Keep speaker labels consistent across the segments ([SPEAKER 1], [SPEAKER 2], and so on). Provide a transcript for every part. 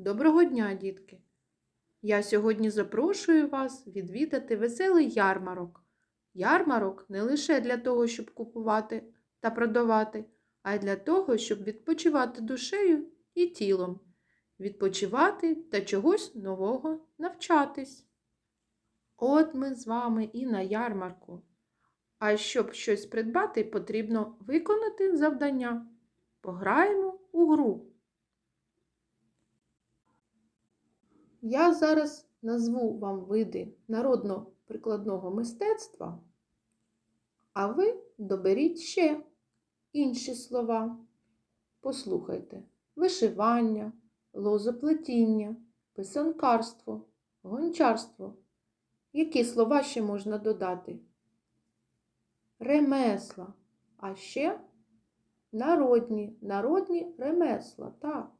[SPEAKER 1] Доброго дня, дітки! Я сьогодні запрошую вас відвідати веселий ярмарок. Ярмарок не лише для того, щоб купувати та продавати, а й для того, щоб відпочивати душею і тілом, відпочивати та чогось нового навчатись. От ми з вами і на ярмарку. А щоб щось придбати, потрібно виконати завдання. Пограємо у гру. Я зараз назву вам види народно-прикладного мистецтва, а ви доберіть ще інші слова. Послухайте: вишивання, лозоплетіння, писанкарство, гончарство. Які слова ще можна додати? Ремесла, а ще народні, народні ремесла, так.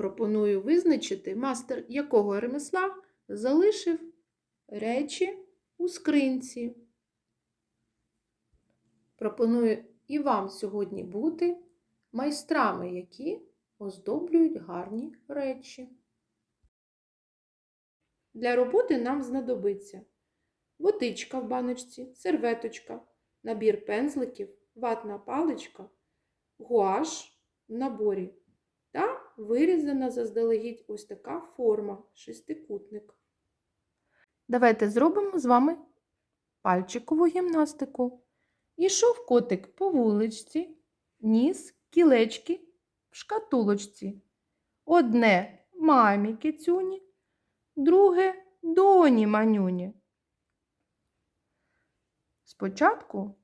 [SPEAKER 1] Пропоную визначити, мастер якого ремесла залишив речі у скринці. Пропоную і вам сьогодні бути майстрами, які оздоблюють гарні речі. Для роботи нам знадобиться водичка в баночці, серветочка, набір пензликів, ватна паличка, гуаш в наборі та вирізана заздалегідь ось така форма шестикутник. Давайте зробимо з вами пальчикову гімнастику. Ішов котик по вуличці, ніс кілечки в шкатулочці. Одне мамі кицюні, друге доні манюні. Спочатку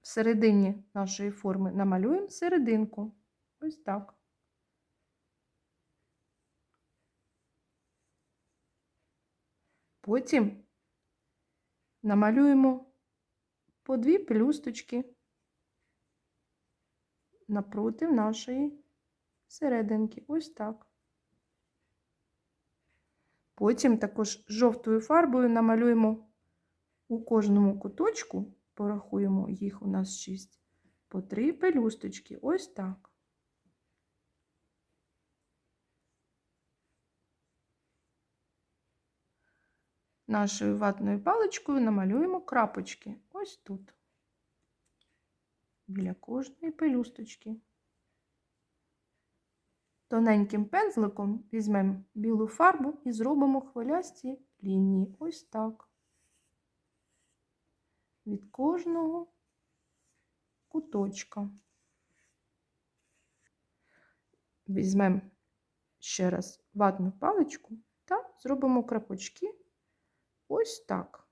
[SPEAKER 1] в середині нашої форми намалюємо серединку. Ось так. Потім намалюємо по дві пелюсточки напроти нашої серединки. Ось так. Потім також жовтою фарбою намалюємо у кожному куточку, порахуємо їх у нас шість, по три пелюсточки. Ось так. Нашою ватною паличкою намалюємо крапочки ось тут, біля кожної пелюсточки. Тоненьким пензликом візьмемо білу фарбу і зробимо хвилясті лінії. Ось так. Від кожного куточка. Візьмемо ще раз ватну паличку та зробимо крапочки. Ось так.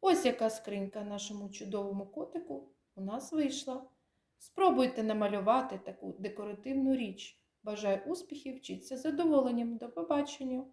[SPEAKER 1] Ось яка скринька нашому чудовому котику у нас вийшла. Спробуйте намалювати таку декоративну річ. Бажаю успіхів, вчіться задоволенням. До побачення!